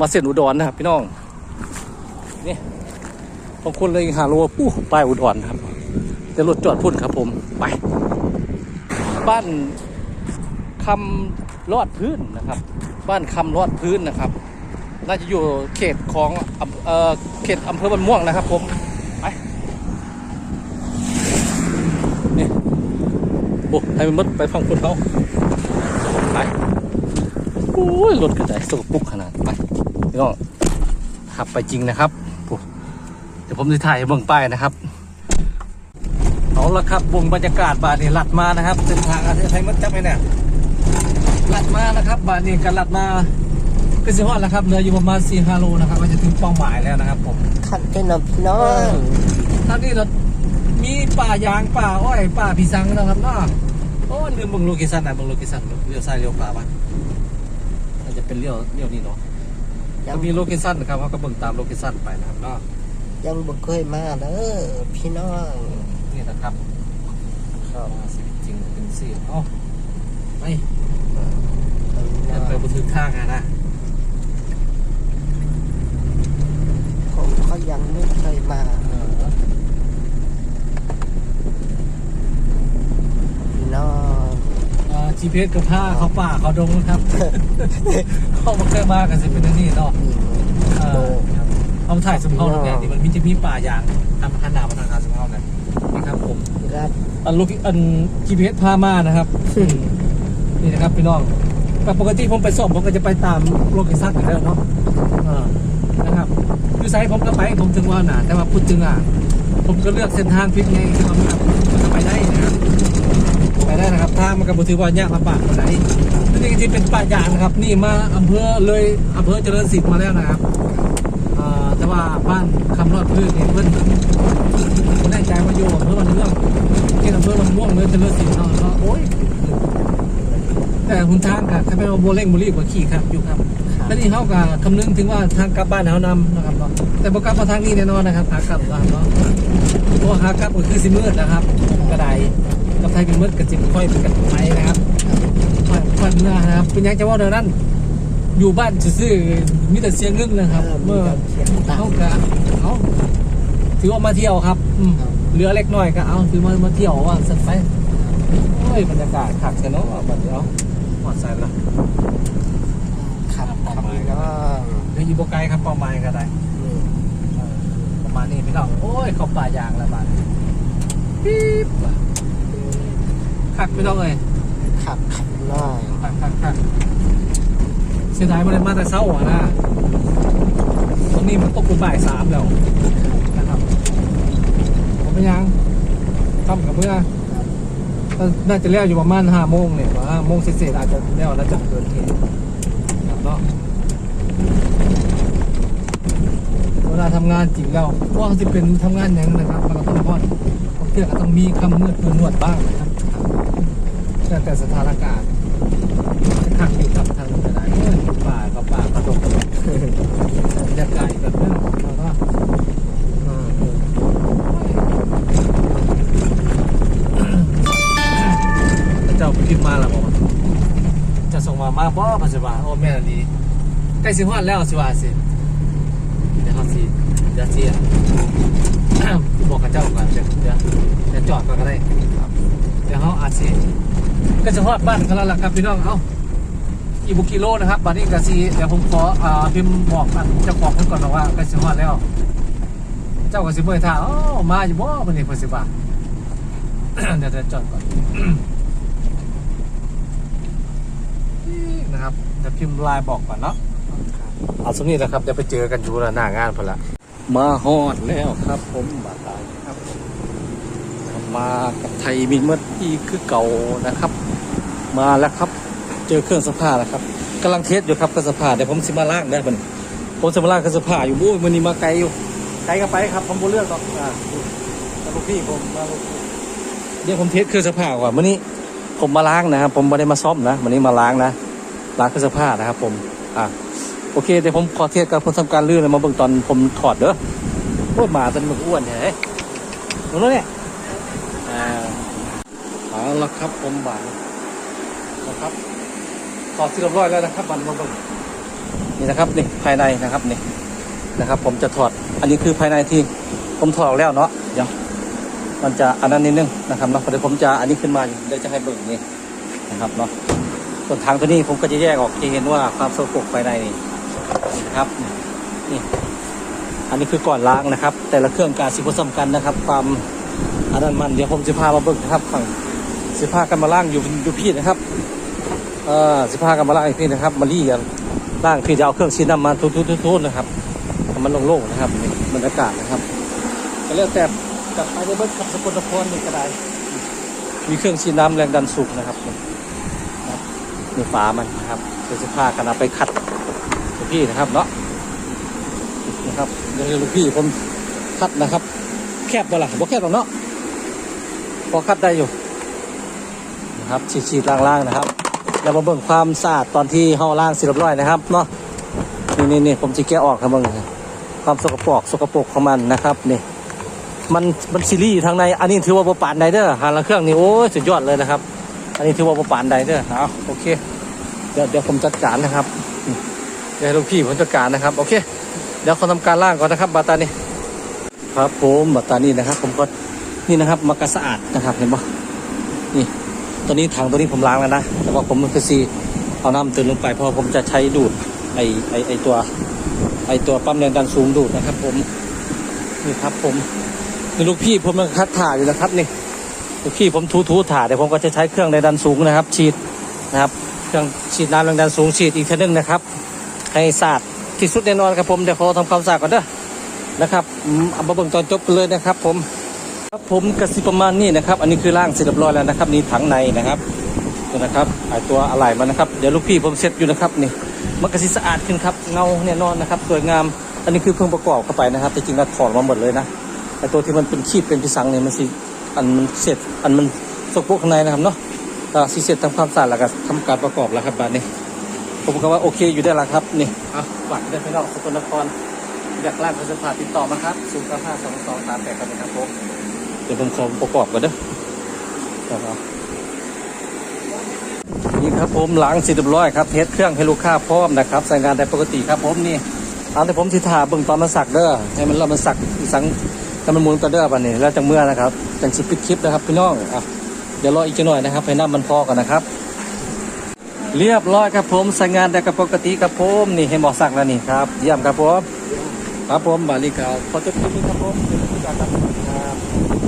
มาเส้นอุดรนะครับ พี่น้อง นี่บางคนเลยหาโลปู้ป้ายอุดรครับแต่รถจอดพุ่นครับผมไป บ้านคำลอดพื้นนะครับ บ้านคำลอดพื้นนะครับ น่าจะอยู่เขตของเอ่อเขตอำเภอบันม่วงนะครับ ผมไปนี่โอ้ให้มันมดไปฟังคนเขาไปโอ้ยรถกระจายสกปรกขนาดไป พี่น้องขับไปจริงนะครับโอ้เดี๋ยวผมจะถ่ายให้เบิ่งป้ายนะครับเอาละครับวงบรรยากาศบาดนี้ลัดมานะครับเส้นทางอาเทศไทยมันจับไหมเนี่ยลัดมานะครับบาดนี้กันลัดมาก็สิฮอดแล้วครับเหลืออยู่ประมาณ4 5โลนะครับก็จะถึงเป้าหมายแล้วนะครับ ผมขัดกันนะพี่น้องทางนี้เรามีป่ายางป่าอ้อยป่าพีสังนะครับเนาะโอ้ลืมเบิ่งโลเคชั่นนะเบิ่งโลเคชั่นเลี้ยวซ้ายเลี้ยวขวาปะน่าจะเป็นเลี้ยวเลี้ยวนี้เนาะ ยัก็งมีโลเคชั่นนะครับเขาก็เบิ่งตามโลเคชั่นไปนะครับเนาะยังบ่เคยมาเด้อพี่น้องนี่นะครับก็มาสิจริงเป็นสี่เอ้าไปเดินไปบนทึกข้างอะนะผมก็ยังไม่เคยมาพี่น้อง เอ่อ GPS กับผ้าเขาป่าเขาดงนะครับเขามาเคยมากันสิเป็นอันนี่เนาะนี่เออครับเอามาถ่ายสมเข้าเนี่ยที่มันมีจะมีป่ายางทำขนาดมาทางการสมเข้ากันนะครับผมครับอันลูกอัน GPS พามานะครับนี่นะครับพี่น้องแต่ปกติผมไปส่งผมก็จะไปตามโลเคชั่นอยู่แล้วเนาะเออนะครับคือไซส์ผมก็ไปผมถึงว่าน่ะแต่ว่าพูดถึงอะผมก็เลือกเส้นทางพิษไงที่ว่ามันมันก็ไปได้นะครับ ไปได้นะครับทางมันก็บ่ถือว่ายากลำบากปานใดนี่ก็จะเป็นป่ายางนะครับ นี่มาอำเภอเลยอำเภอเจริญศิลป์มาแล้วนะครับอ่าแต่ว่าบ้านคำรอดพืชนี่เพิ่นผมแน่ใจว่าอยู่อำเภอมันม่วงที่อำเภอมันม่วงเลยเจริญศิลป์เนาะเนาะโอ้ยแต่คุณทางค่ะถ้าเป็นว่าโบเร่งโบรีบกว่าขี่ครับอยู่ครับแล้วนี่เขาก็คำนึงถึงว่าทางกลับบ้านเขานำนะครับเนาะแต่บ่กลับมาทางนี้แน่นอนนะครับขากลับบ้านเนาะเพราะว่าขากลับก็คือสิมืดนะครับกระได กับไทยเป็นมืดกับจิบค่อยเป็นกันไปนะครับค่อยค่อยเมื่อนะครับเป็นยังจะว่าเดี๋ยวนั้นอยู่บ้านซื่อๆมีแต่เสียงเงึ้งนะครับ เมื่อเสียงดังเขากะเขาถือว่ามาเที่ยวครับอืมเหลือเล็กน้อยก็เอาถือมามาเที่ยวว่าสันไปโอ้ยบรรยากาศขักกันเนาะบัดเดียวหอดใส่ละครับครับพี่น้องเดี๋ยวอยู่บไกลครับเป้าหมายก็ได้นี่เออประมาณนี้พี่น้องโอ้ยเขาป่ายางแล้วบ้านปี๊บ ว่ะขักพี่น้องเอ้ยครับครับพี่น้องคักคักคักเสียดายมันเลยมาแต่เช้าอะนะตอนนี้มันตกเป็นบ่ายสามแล้วนะครับผมไม่ยังทำกับเพื่อน่าจะเลี้ยวอยู่ประมาณห้าโมงเนี่ยว่าห้าโมงเศษๆอาจจะเลี้ยวน่าจะเกินเหตุครับเนาะเวลาทำงานจริงแล้วว่าจะเป็นทำงานอย่างนะครับมันก็ต้องพอดบางทีก็ต้องมีคำมืดคืนนวดบ้างนะครับ แล้วแต่สถานการณ์ขักอยู่กับทางกระดาษเออป่ากับป่ากระดกกระดกบรรยากาศแบบนั้นเราก็เจ้าพิมพ์มาแล้วบอกว่าจะส่งมามาบ่ปัจจุบันโอ้แม่นดีใกล้สิฮอดแล้วสิว่าสิเดี๋ยวเขาสิเดี๋ยวสิอะบอกกับเจ้าก่อนเดี๋ยวเดี๋ยวจอดก่อนก็ได้เดี๋ยวเขาอาจสิ ก็จะฮอดบ้านกันแล้วล่ะครับพี่น้องเอ้าอีกบุกิโลนะครับบัดนี้กะซีเดี๋ยวผมขออ่าพิมพ์บอกอันเจ้าของเพิ่นก่อนนะว่ากล้สิฮอดแล้ว เจ้าก็สิเบิ่งท่าอ๋อมาอยู่บ่มื้อนี้เพิ่นสิว่าเดี๋ยวจอดก่อนนะครับเดี๋ยวพิมพ์ไลน์บอกก่อนเนาะเอาสมนี้นะครับเดี๋ยวไปเจอกันอยู่หน้างานพุ่นละมาฮอดแล้วครับผมบาดตายครับ มากับไทยมินเมดอีกคือเก่านะครับ มาแล้วครับ เจอเครื่องสภาแล้วครับกำลังเทสอยู่ครับเครื่องสภาเดี๋ยวผมสิมาล่างได้บันผมจะมาล่างเครื่องสภาอยู่บู้ยมันนี้มาไกลอยู่ไกลก็ไปครับผมบ่เลือกหรอกอ่าลูกพี่ผมมาลูกเดี๋ยวผมเทสเครื่องสภาก่อนวันนี้ผมมาล้างนะครับ ผมไม่ได้มาซ่อมนะวันนี้มาล้างนะล้างเครื่องสภานะครับ ผมอ่าโอเคเดี๋ยวผมขอเทสกับผมทำการลื่นเลยมาเบิ่งตอนผมถอดเด้อโอ้ยหมาตอนมันอ้วนแฮะตรงนั้นเนี่ย ละครับผมบานนะครับถอดเสร็จเรียบร้อยแล้วนะครับบันมาเบิ่งนี่นี่นะครับนี่ภายในนะครับนี่นะครับ ผมจะถอด อันนี้คือภายในที่ผมถอดออกแล้วเนาะเดี๋ยวมันจะอันนั้นนิดนึงนะครับเนาะเดี๋ยวผมจะอันนี้ขึ้นมาเดี๋ยวจะให้เบิ่งนี่นะครับเนาะส่วนทางตัวนี้ผมก็จะแยกออกจะเห็นว่าความสกปรกภายในนี่นี่นะครับนี่อันนี้คือก่อนล้างนะครับ แต่ละเครื่องการสิบสำคัญนะครับ ความอันนั้นมันเดี๋ยวผมจะพามาเบิ่งนะครับฝั่ง สิพากันมาล่างอยู่อยู่พี่นะครับเอ่อสิพากันมาล่างอีกพี่นะครับ มาลี่กันล่างพี่จะเอาเครื่องซีน้ำมาทุบๆๆนะครับมันโล่งๆนะครับบรรยากาศนะครับก็เรียกแต่กลับไปในเบิ้ลกับสกลนครนี่ก็ได้ มีเครื่องซีน้ำแรงดันสูงนะครับมีฝามันนะครับเดี๋ยวจะพากันเอาไปขัดพี่นะครับเนาะนะครับเดี๋ยวลูกพี่ผมคัดนะครับ แคบบ่ล่ะบ่แคบหรอกเนาะพอคัดได้อยู่ ครับฉีดๆล่างๆนะครับแล้วมาเบิ่งความสะอาดตอนที่ห่อล่างสิเรียบร้อยนะครับเนาะนี่นี่นี่ผมจะแกะออกครับเบิ่งความสกปรกสกปรกของมันนะครับนี่มันมันซีรีส์อยู่ทางใน อันนี้ถือว่าบปานไดเด้อหาละเครื่องนี่โอ้ยสุดยอดเลยนะครับ อันนี้ถือว่าบปานไดเด้อเอาโอเคเดี๋ยวเดี๋ยวผมจัดการนะครับเดี๋ยวลูกพี่ผมจัดการนะครับโอเค เดี๋ยวเขาทำการล่างก่อนนะครับบาตานี่ครับผมบาตานี่นะครับ ผมก็นี่นะครับมักกะสะอาดนะครับเห็นปะนี่ ตัวนี้ถังตัวนี้ผมล้างแล้วนะ แต่ว่าผมคือซีเอาน้ำเติมลงไป เพราะผมจะใช้ดูดไอไอไอตัว ไอตัวปั๊มแรงดันสูงดูดนะครับ ผมนี่ครับผมนี่ลูกพี่ผมมันคัดถ่าอยู่นะครับนี่ลูกพี่ผมทูทูถ่าเดี๋ยวผมก็จะใช้เครื่องแรงดันสูงนะครับ ฉีดนะครับ เครื่องฉีดน้ำแรงดันสูงฉีดอีกทีนึงนะครับ ให้สะอาดที่สุดแน่นอนครับผมเดี๋ยวขอทำความสะอาดก่อนเด้อนะครับอืมามาเบิ่งตอนจบเลยนะครับ ผม ครับผมกระสิประมาณนี้นะครับ อันนี้คือล่างเสร็จเรียบร้อยแล้วนะครับนี่ถังในนะครับนี่นะครับไอตัวอะไหล่มันนะครับเดี๋ยวลูกพี่ผมเซ็ตอยู่นะครับนี่มันกระสิสะอาดขึ้นครับเงาแน่นอนนะครับสวยงามอันนี้คือเพิ่งประกอบเข้าไปนะครับแต่จริงๆแล้วถอดมาหมดเลยนะไอตัวที่มันเป็นขีดเป็นพิสังเนี่ยมันสิอันมันเสร็จอันมันสกปรกข้างในนะครับเนาะก็สิเสร็จทำความสะอาดแล้วก็ทำการประกอบแล้วครับบัดนี้ผมก็ว่าโอเคอยู่ได้แล้วครับนี่เอาฝากได้พี่น้องสกลนครอยากล่างก็จะพาติดต่อมาครับศูนย์เก้าห้าสองสองสามแปดกันนะครับผม เดี๋ยวผมขอประกอบก่อนเด้อครับนี่ครับผมหล้างสิบร้อยครับเทสเครื่องให้ลูกค้าพร้อมนะครับใส่งานได้ปกติครับผมนี่เอาแต่ผมทิทาเบิ่งตอนมันสักเด้อให้มันเรามันสักอีสังให้มันหมุนกันเด้อบัดนี้แล้วจังเมื่อนะครับจังสิปิดคลิปนะครับพี่น้องอะเดี๋ยวรออีกจังหน่อยนะครับให้น้ำมันพอกันนะครับ เรียบร้อยครับผมใส่งานได้กับปกติครับผมนี่ให้หมอสักแล้วนี่ครับเยี่ยมครับผมครับผมบาลีกาวขอจบคลิปนี้ครับผมเดี๋ยวผมจะกลับครับ